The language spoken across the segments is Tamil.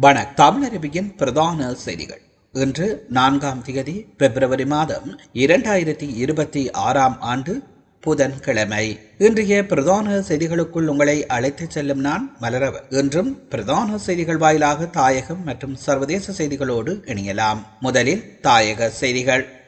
வணக் தமிழருவியின் பிரதான செய்திகள். இன்று நான்காம் தேதி பிப்ரவரி மாதம் இரண்டாயிரத்தி இருபத்தி ஆறாம் ஆண்டு புதன்கிழமை. இன்றைய பிரதான செய்திகளுக்குள் உங்களை அழைத்துச் செல்லும் நான் மலரவ. இன்றும் பிரதான செய்திகள் வாயிலாக தாயகம் மற்றும் சர்வதேச செய்திகளோடு இணையலாம். முதலில் தாயக செய்திகள்.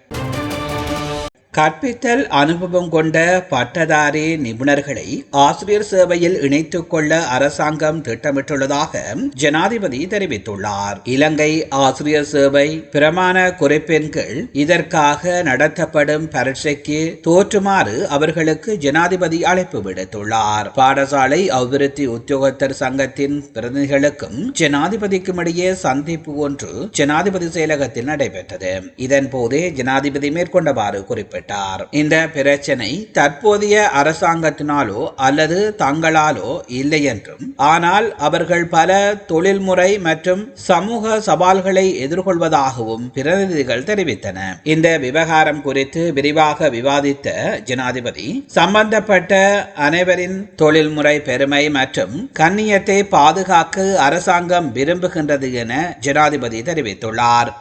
கற்பித்தல் அனுபவம் கொண்ட பட்டதாரி நிபுணர்களை ஆசிரியர் சேவையில் இணைத்துக் கொள்ள அரசாங்கம் திட்டமிட்டுள்ளதாக ஜனாதிபதி தெரிவித்துள்ளார். இலங்கை ஆசிரியர் சேவை பிரமாண குறிப்பின் கீழ் இதற்காக நடத்தப்படும் பரீட்சைக்கு தோற்றுமாறு அவர்களுக்கு ஜனாதிபதி அழைப்பு விடுத்துள்ளார். பாடசாலை அபிவிருத்தி உத்தியோகத்தர் சங்கத்தின் பிரதிநிதிகளுக்கும் ஜனாதிபதிக்கும் இடையே சந்திப்பு ஒன்று ஜனாதிபதி செயலகத்தில் நடைபெற்றது. இதன் போதே ஜனாதிபதி மேற்கொண்டவாறு குறிப்பிட்டார். குறிப்பிட்டார் இந்த பிரச்சனை தற்போதைய அரசாங்கத்தினாலோ அல்லது தங்களாலோ இல்லை என்றும் ஆனால் அவர்கள் பல தொழில்முறை மற்றும் சமூக சவால்களை எதிர்கொள்வதாகவும் பிரதிநிதிகள் தெரிவித்தன. இந்த விவகாரம் குறித்து விரிவாக விவாதித்த ஜனாதிபதி சம்பந்தப்பட்ட அனைவரின் தொழில்முறை பெருமை மற்றும் கண்ணியத்தை பாதுகாக்க அரசாங்கம் விரும்புகின்றது என ஜனாதிபதி தெரிவித்துள்ளார்.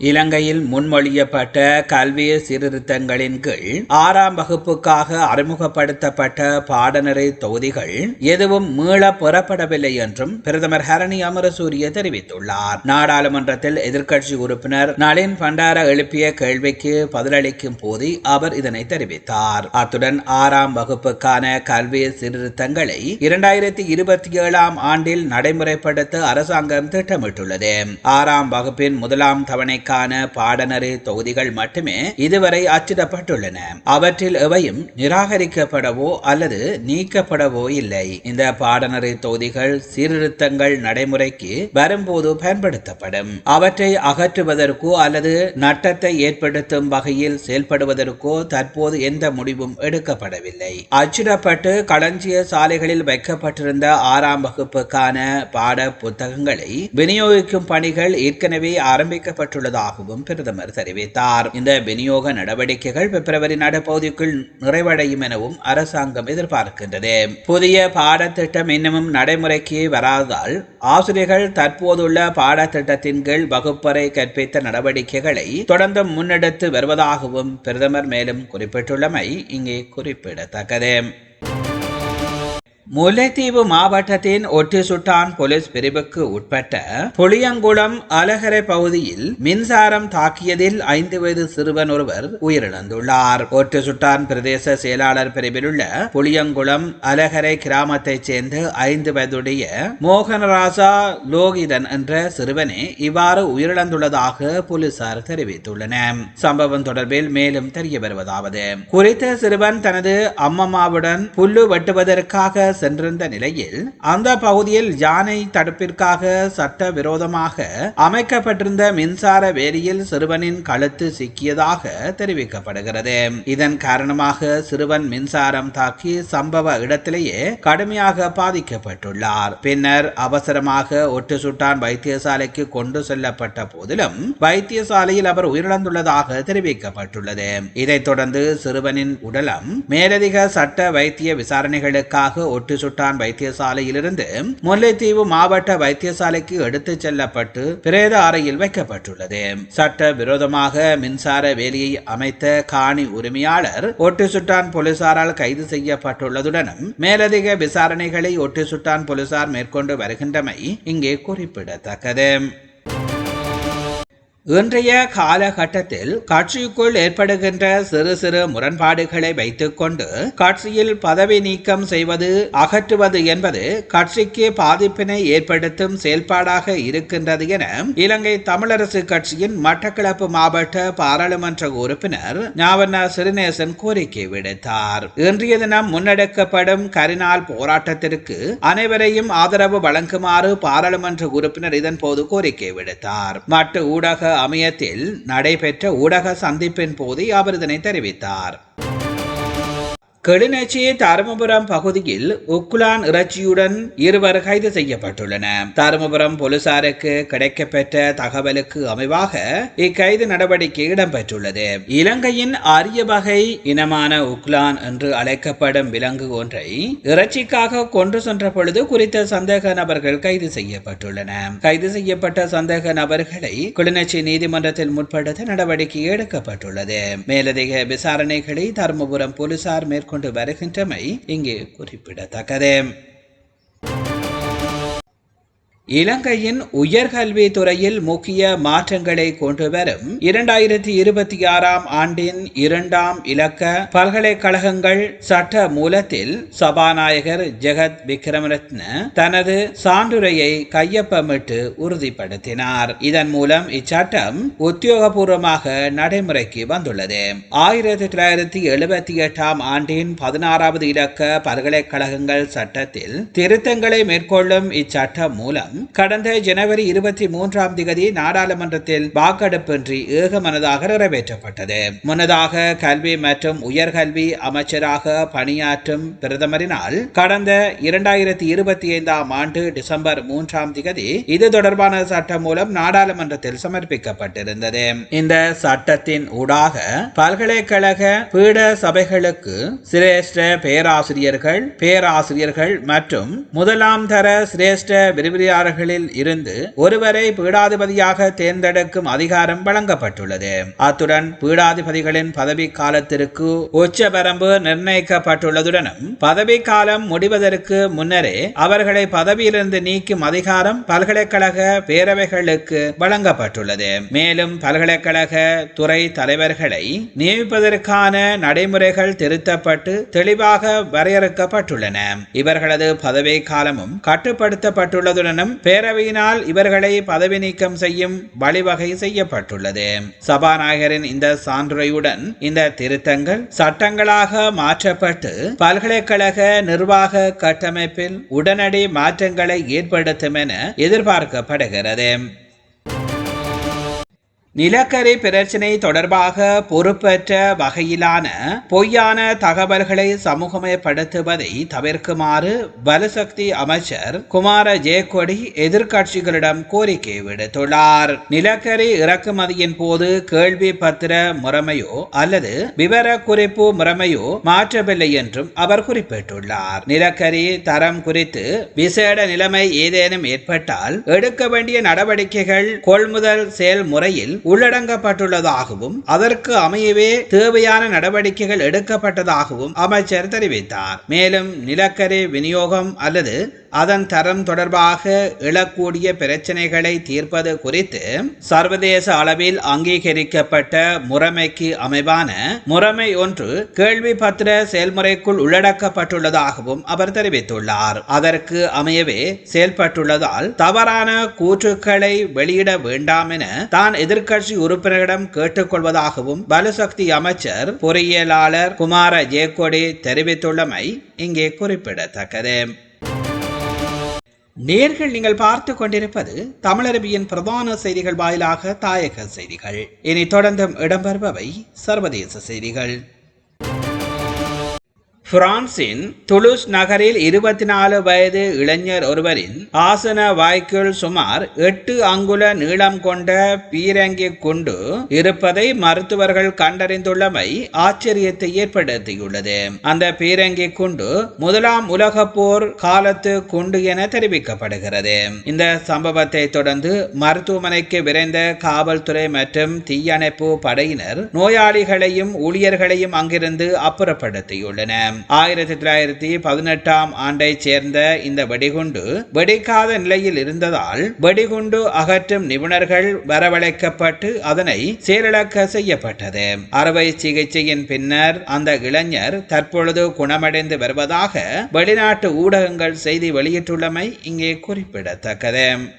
இலங்கையில் முன்மொழியப்பட்ட கல்வி சீர்திருத்தங்களின் கீழ் ஆறாம் வகுப்புக்காக அறிமுகப்படுத்தப்பட்ட பாடநெறி தொகுதிகள் எதுவும் மீள பெறப்படவில்லை என்றும் பிரதமர் ஹரணி அமரசூரிய தெரிவித்துள்ளார். நாடாளுமன்றத்தில் எதிர்க்கட்சி உறுப்பினர் நளின் பண்டார எழுப்பிய கேள்விக்கு பதிலளிக்கும் போது அவர் இதனை தெரிவித்தார். அத்துடன் ஆறாம் வகுப்புக்கான கல்வி சீர்திருத்தங்களை இரண்டாயிரத்தி இருபத்தி ஏழாம் ஆண்டில் நடைமுறைப்படுத்த அரசாங்கம் திட்டமிட்டுள்ளது. ஆறாம் வகுப்பின் முதலாம் தவணை தேர்வுக்கான பாடநெறி தொகுதிகள் மட்டுமே இதுவரை அச்சிடப்பட்டுள்ளன. அவற்றில் எவையும் நிராகரிக்கப்படவோ அல்லது நீக்கப்படவோ இல்லை. இந்த பாடநெறி தொகுதிகள் சீர்திருத்தங்கள் நடைமுறைக்கு வரும்போது பயன்படுத்தப்படும். அவற்றை அகற்றுவதற்கோ அல்லது நட்டத்தை ஏற்படுத்தும் வகையில் செயல்படுவதற்கோ தற்போது எந்த முடிவும் எடுக்கப்படவில்லை. அச்சிடப்பட்டு களஞ்சிய சாலைகளில் வைக்கப்பட்டிருந்த ஆறாம் வகுப்புக்கான பாட புத்தகங்களை விநியோகிக்கும் பணிகள் ஏற்கனவே ஆரம்பிக்கப்பட்டுள்ளது உள்ளதாகவும் பிரதமர் தெரிவித்தார் இந்த விநியோக நடவடிக்கைகள் பிப்ரவரி நடுப்பகுதிக்குள் நிறைவடையும் எனவும் அரசாங்கம் எதிர்பார்க்கின்றது. புதிய பாடத்திட்டம் இன்னமும் நடைமுறைக்கு வராததால் ஆசிரியர்கள் தற்போதுள்ள பாடத்திட்டத்தின் கீழ் வகுப்பறை கற்பித்த நடவடிக்கைகளை தொடர்ந்து முன்னெடுத்து வருவதாகவும் பிரதமர் மேலும் குறிப்பிட்டுள்ளமை இங்கே குறிப்பிடத்தக்கது. முல்லைத்தீவு மாவட்டத்தின் ஒட்டி சுட்டான் போலீஸ் பிரிவுக்கு உட்பட்ட புளியங்குளம் அலகரை பகுதியில் மின்சாரம் தாக்கியதில் ஐந்து வயது சிறுவன் ஒருவர் உயிரிழந்துள்ளார். ஒட்டு சுட்டான் பிரதேச செயலாளர் பிரிவில் உள்ள புளியங்குளம் அலகரை கிராமத்தைச் சேர்ந்த ஐந்து வயதுடைய மோகனராசா லோகிதன் என்ற சிறுவனே இவ்வாறு உயிரிழந்துள்ளதாக போலீசார் தெரிவித்துள்ளனர். சம்பவம் தொடர்பில் மேலும் தெரிய வருவதாவது. குறித்த சிறுவன் தனது அம்மம்மாவுடன் புல்லு வெட்டுவதற்காக சென்றிருந்த நிலையில் அந்த பகுதியில் யானை தடுப்பிற்காக சட்ட விரோதமாக அமைக்கப்பட்டிருந்த மின்சார வேலியில் சிறுவனின் கழுத்து சிக்கியதாக தெரிவிக்கப்படுகிறது. இதன் காரணமாக சிறுவன் மின்சாரம் தாக்கி சம்பவ இடத்திலேயே கடுமையாக பாதிக்கப்பட்டுள்ளார். பின்னர் அவசரமாக ஒட்டு சுட்டான் வைத்தியசாலைக்கு கொண்டு செல்லப்பட்ட போதிலும் வைத்தியசாலையில் அவர் உயிரிழந்துள்ளதாக தெரிவிக்கப்பட்டுள்ளது. இதைத் தொடர்ந்து சிறுவனின் உடலம் மேலதிக சட்ட வைத்திய விசாரணைகளுக்காக சுட்டு சுட்டான் வைத்தியசாலையிலிருந்து முல்லைத்தீவு மாவட்ட வைத்தியசாலைக்கு எடுத்துச் செல்லப்பட்டு பிரேத அறையில் வைக்கப்பட்டுள்ளது. சட்ட விரோதமாக மின்சார வேலியை அமைத்த காணி உரிமையாளர் ஒட்டு சுட்டான் போலீசாரால் கைது செய்யப்பட்டுள்ளதுடனும் மேலதிக விசாரணைகளை ஒட்டு சுட்டான் போலீசார் மேற்கொண்டு வருகின்றமை இங்கே குறிப்பிடத்தக்கது. இன்றைய காலகட்டத்தில் கட்சிக்குள் ஏற்படுகின்ற சிறு சிறு முரண்பாடுகளை வைத்துக்கொண்டு கட்சியில் பதவி நீக்கம் செய்வது அகற்றுவது என்பது கட்சிக்கு பாதிப்பினை ஏற்படுத்தும் செயல்பாடாக இருக்கின்றது என இலங்கை தமிழரசு கட்சியின் மட்டக்களப்பு மாவட்ட பாராளுமன்ற உறுப்பினர் ஞாவண்ணா சிறுநேசன் கோரிக்கை விடுத்தார். இன்றைய தினம் முன்னெடுக்கப்படும் கரிநாள் போராட்டத்திற்கு அனைவரையும் ஆதரவு வழங்குமாறு பாராளுமன்ற உறுப்பினர் இதன் போது கோரிக்கை விடுத்தார். மட்டு ஊடக அமையத்தில் நடைபெற்ற ஊடக சந்திப்பின் போது அவர் இதனை தெரிவித்தார். கிளிநொச்சி தருமபுரம் பகுதியில் உக்குலான் இறைச்சியுடன் இருவர் கைது செய்யப்பட்டுள்ளனர் தருமபுரம் போலீசாருக்கு கிடைக்கப்பெற்ற தகவலுக்கு அமைவாக இக்கைது நடவடிக்கை இடம்பெற்றுள்ளது. இலங்கையின் அரிய வகை இனமான உக்லான் என்று அழைக்கப்படும் விலங்கு ஒன்றை இறைச்சிக்காக கொண்டு சென்ற பொழுது குறித்த சந்தேக நபர்கள் கைது செய்யப்பட்டுள்ளனர் கைது செய்யப்பட்ட சந்தேக நபர்களை கிளிநொச்சி நீதிமன்றத்தில் முற்படுத்த நடவடிக்கை எடுக்கப்பட்டுள்ளது. மேலதிக விசாரணைகளை தருமபுரம் போலீசார் மேற்கொண்டு மேற்கொண்டு வருகின்றமை இங்கு குறிப்பிடத்தக்கது. இலங்கையின் உயர்கல்வி துறையில் முக்கிய மாற்றங்களை கொண்டு வரும் இரண்டாயிரத்தி இருபத்தி ஆறாம் ஆண்டின் இரண்டாம் இலக்க பல்கலைக்கழகங்கள் சட்ட மூலத்தில் சபாநாயகர் ஜெகத் விக்ரமரத்ன தனது சான்றுரையை கையொப்பமிட்டு உறுதிப்படுத்தினார். இதன் மூலம் இச்சட்டம் உத்தியோகபூர்வமாக நடைமுறைக்கு வந்துள்ளது. ஆயிரத்தி தொள்ளாயிரத்தி எழுபத்தி எட்டாம் ஆண்டின் பதினாறாவது இலக்க பல்கலைக்கழகங்கள் சட்டத்தில் திருத்தங்களை மேற்கொள்ளும் இச்சட்டம் மூலம் கடந்த ஜனவரி இருபத்தி மூன்றாம் திகதி நாடாளுமன்றத்தில் வாக்கெடுப்பின்றி ஏகமனதாக நிறைவேற்றப்பட்டது. முன்னதாக கல்வி மற்றும் உயர்கல்வி அமைச்சராக பணியாற்றும் பிரதமரினால் கடந்த இரண்டாயிரத்தி இருபத்தி ஐந்தாம் ஆண்டு டிசம்பர் மூன்றாம் திகதி இது தொடர்பான சட்டம் மூலம் நாடாளுமன்றத்தில் சமர்ப்பிக்கப்பட்டிருந்தது. இந்த சட்டத்தின் ஊடாக பல்கலைக்கழக பீட சபைகளுக்கு சிரேஷ்ட பேராசிரியர்கள் பேராசிரியர்கள் மற்றும் முதலாம் தர சிரேஷ்ட விரிவுரையாளர் பணியாளர்களில் இருந்து ஒருவரை பீடாதிபதியாக தேர்ந்தெடுக்கும் அதிகாரம் வழங்கப்பட்டுள்ளது. அத்துடன் பீடாதிபதிகளின் பதவி காலத்திற்கு உச்ச வரம்பு நிர்ணயிக்கப்பட்டுள்ளதுடனும் பதவி காலம் முடிவதற்கு முன்னரே அவர்களை பதவியிலிருந்து நீக்கும் அதிகாரம் பல்கலைக்கழக பேரவைகளுக்கு வழங்கப்பட்டுள்ளது. மேலும் பல்கலைக்கழக துறை தலைவர்களை நியமிப்பதற்கான நடைமுறைகள் திருத்தப்பட்டு தெளிவாக வரையறுக்கப்பட்டுள்ளன. இவர்களது பதவி காலமும் கட்டுப்படுத்தப்பட்டுள்ளதுடனும் பேரவையினால் இவர்களை பதவி நீக்கம் செய்யும் வழிவகை செய்யப்பட்டுள்ளது. சபாநாயகரின் இந்த சான்றுரையுடன் இந்த திருத்தங்கள் சட்டங்களாக மாற்றப்பட்டு பல்கலைக்கழக நிர்வாக கட்டமைப்பில் உடனடி மாற்றங்களை ஏற்படுத்தும் என எதிர்பார்க்கப்படுகிறது. நிலக்கரி பிரச்சினை தொடர்பாக பொறுப்பற்ற வகையிலான பொய்யான தகவல்களை சமூகமயப்படுத்துவதை தவிர்க்குமாறு பலசக்தி அமைச்சர் குமார ஜெயக்கொடி எதிர்கட்சிகளிடம் கோரிக்கை விடுத்துள்ளார். நிலக்கரி இறக்குமதியின் போது கேள்வி பத்திர முறைமையோ அல்லது விவர குறிப்பு முறைமையோ மாற்றவில்லை என்றும் அவர் குறிப்பிட்டுள்ளார். நிலக்கரி தரம் குறித்து விசேட நிலைமை ஏதேனும் ஏற்பட்டால் எடுக்க வேண்டிய நடவடிக்கைகள் கொள்முதல் செயல்முறையில் உள்ளடங்கப்பட்டுள்ளதாகவும் அதற்கு அமையவே தேவையான நடவடிக்கைகள் எடுக்கப்பட்டதாகவும் அமைச்சர் தெரிவித்தார். மேலும் நிலக்கரி விநியோகம் அல்லது அதன் தரம் தொடர்பாக எழக்கூடிய பிரச்சனைகளை தீர்ப்பது குறித்து சர்வதேச அளவில் அங்கீகரிக்கப்பட்ட முறைமைக்கு அமைவான முறைமை ஒன்று கேள்வி பத்திர செயல்முறைக்குள் உள்ளடக்கப்பட்டுள்ளதாகவும் அவர் தெரிவித்துள்ளார். அதற்கு அமையவே செயல்பட்டுள்ளதால் தவறான கூற்றுக்களை வெளியிட வேண்டாம் என தான் எதிர்க்கட்சி உறுப்பினரிடம் கேட்டுக்கொள்வதாகவும் பலசக்தி அமைச்சர் பொறியியலாளர் குமார ஜேக்கோடி தெரிவித்துள்ளமை இங்கே குறிப்பிடத்தக்கது. நேர்கள் நீங்கள் பார்த்து கொண்டிருப்பது தமிழரபியின் பிரதான செய்திகள் வாயிலாக தாயக செய்திகள். இனி தொடர்ந்தும் இடம்பெறுபவை சர்வதேச செய்திகள். பிரான்சின் துலுஸ் நகரில் இருபத்தி நாலு வயது இளைஞர் ஒருவரின் ஆசன வாய்க்குள் சுமார் எட்டு அங்குல நீளம் கொண்ட பீரங்கி குண்டு இருப்பதை மருத்துவர்கள் கண்டறிந்துள்ளமை ஆச்சரியத்தை ஏற்படுத்தியுள்ளது. அந்த பீரங்கி குண்டு முதலாம் உலக போர் காலத்து குண்டு என தெரிவிக்கப்படுகிறது. இந்த சம்பவத்தை தொடர்ந்து மருத்துவமனைக்கு விரைந்த காவல்துறை மற்றும் தீயணைப்பு படையினர் நோயாளிகளையும் ஊழியர்களையும் அங்கிருந்து அப்புறப்படுத்தியுள்ளனர். ஆயிரத்தி தொள்ளாயிரத்தி பதினெட்டாம் ஆண்டை சேர்ந்த இந்த வெடிகுண்டு வெடிக்காத நிலையில் இருந்ததால் வெடிகுண்டு அகற்றும் நிபுணர்கள் வரவழைக்கப்பட்டு அதனை செயலிழக்க செய்யப்பட்டது. அறுவை சிகிச்சையின் பின்னர் அந்த இளைஞர் தற்பொழுது குணமடைந்து வருவதாக வெளிநாட்டு ஊடகங்கள் செய்தி வெளியிட்டுள்ளமை இங்கே குறிப்பிடத்தக்கது.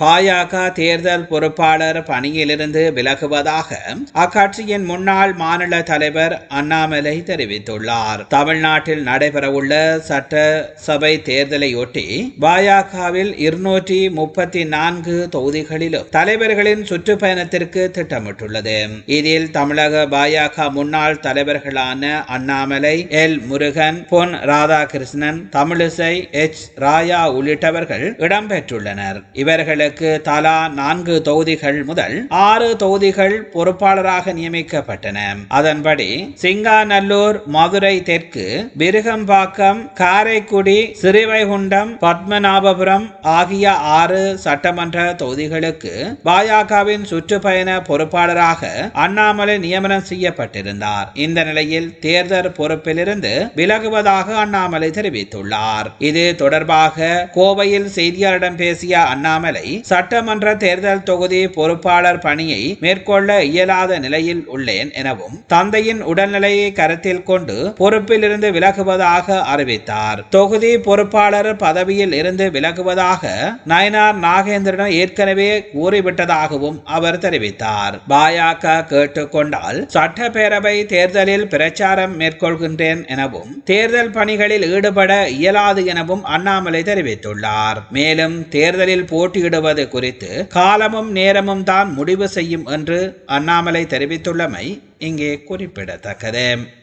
பாயாக தேர்தல் பொறுப்பாளர் பணியிலிருந்து விலகுவதாக அக்கட்சியின் முன்னாள் மாநில தலைவர் அண்ணாமலை தெரிவித்துள்ளார். தமிழ்நாட்டில் நடைபெறவுள்ள சட்டசபை தேர்தலையொட்டி பாஜகவில் இருநூற்றி முப்பத்தி நான்கு தொகுதிகளிலும் தலைவர்களின் சுற்றுப்பயணத்திற்கு திட்டமிட்டுள்ளது. இதில் தமிழக பாஜக முன்னாள் தலைவர்களான அண்ணாமலை எல். முருகன் பொன் ராதாகிருஷ்ணன் தமிழிசை எச். ராயா உள்ளிட்டவர்கள் இடம்பெற்றுள்ளனர். இவர்களுக்கு தலா நான்கு தொகுதிகள் முதல் ஆறு தொகுதிகள் பொறுப்பாளராக நியமிக்கப்பட்டன. அதன்படி சிங்காநல்லூர் மதுரை தெற்கு விருகம்பாக்கம் காரைக்குடி சிறுவைகுண்டம் பத்மநாபபுரம் ஆகிய ஆறு சட்டமன்ற தொகுதிகளுக்கு பாஜகவின் சுற்றுப்பயண பொறுப்பாளராக அண்ணாமலை நியமனம் செய்யப்பட்டிருந்தார். இந்த நிலையில் தேர்தல் பொறுப்பிலிருந்து விலகுவதாக அண்ணாமலை தெரிவித்துள்ளார். இது தொடர்பாக கோவையில் செய்தியாளரிடம் பேசிய அண்ணாமலை சட்டமன்ற தேர்தல் தொகுதி பொறுப்பாளர் பணியை மேற்கொள்ள இயலாத நிலையில் உள்ளேன் எனவும் தந்தையின் உடல்நிலையை கருத்தில் கொண்டு பொறுப்பில் இருந்து விலகுவதாக அறிவித்தார். தொகுதி பொறுப்பாளர் பதவியில் இருந்து விலகுவதாக நயனார் நாகேந்திரன் ஏற்கனவே கூறிவிட்டதாகவும் அவர் தெரிவித்தார். பாஜக கேட்டுக்கொண்டால் சட்டப்பேரவை தேர்தலில் பிரச்சாரம் மேற்கொள்கின்றேன் எனவும் தேர்தல் பணிகளில் ஈடுபட இயலாது எனவும் அண்ணாமலை தெரிவித்துள்ளார். மேலும் தேர்தலில் போட்டியிடுவது குறித்து காலமும் நேரமும் தான் முடிவு செய்யும் என்று அண்ணாமலை தெரிவித்துள்ளமை இங்கே குறிப்பிடத்தக்கது.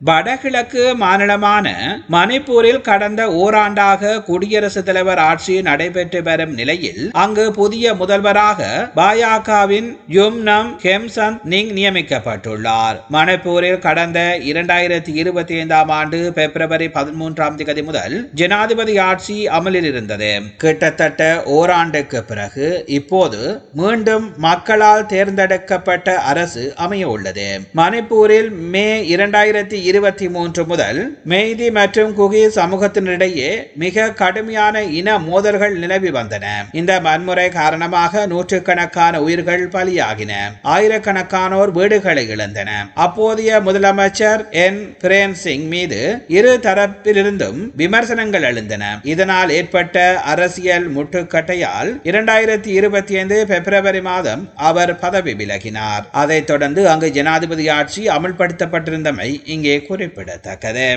வடகிழக்கு மாநிலமான மணிப்பூரில் கடந்த ஓராண்டாக குடியரசுத் தலைவர் ஆட்சி நடைபெற்று வரும் நிலையில் அங்கு புதிய முதல்வராக பாஜகவின் யும்னம் ஹெம்சந்த் நிங் நியமிக்கப்பட்டுள்ளார். மணிப்பூரில் கடந்த இரண்டாயிரத்தி இருபத்தி ஐந்தாம் ஆண்டு பிப்ரவரி பதிமூன்றாம் தேதி முதல் ஜனாதிபதி ஆட்சி அமலில் இருந்தது. கிட்டத்தட்ட ஓராண்டுக்கு பிறகு இப்போது மீண்டும் மக்களால் தேர்ந்தெடுக்கப்பட்ட அரசு அமைய உள்ளது. மணிப்பூரில் மே இரண்டாயிரத்தி இருபத்தி மூன்று முதல் மெய்தி மற்றும் குகி சமூகத்தினரிடையே மிக கடுமையான இன மோதல்கள் நிலவி வந்தன. இந்த வன்முறை காரணமாக நூற்றுக்கணக்கான உயிர்கள் பலியாகின. ஆயிரக்கணக்கானோர் வீடுகளை இழந்தன. அப்போதைய முதலமைச்சர் என். பிரேம் சிங் மீது இரு தரப்பிலிருந்தும் விமர்சனங்கள் எழுந்தன. இதனால் ஏற்பட்ட அரசியல் முட்டுக்கட்டையால் இரண்டாயிரத்தி இருபத்தி ஐந்து பிப்ரவரி மாதம் அவர் பதவி விலகினார். அதைத் தொடர்ந்து அங்கு ஜனாதிபதி ஆட்சி அமல்படுத்தப்பட்டிருந்தமை இங்கே குறிப்பிடத்தக்கது.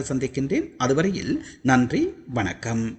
சந்திக்கின்றேன். அதுவரையில் நன்றி வணக்கம்.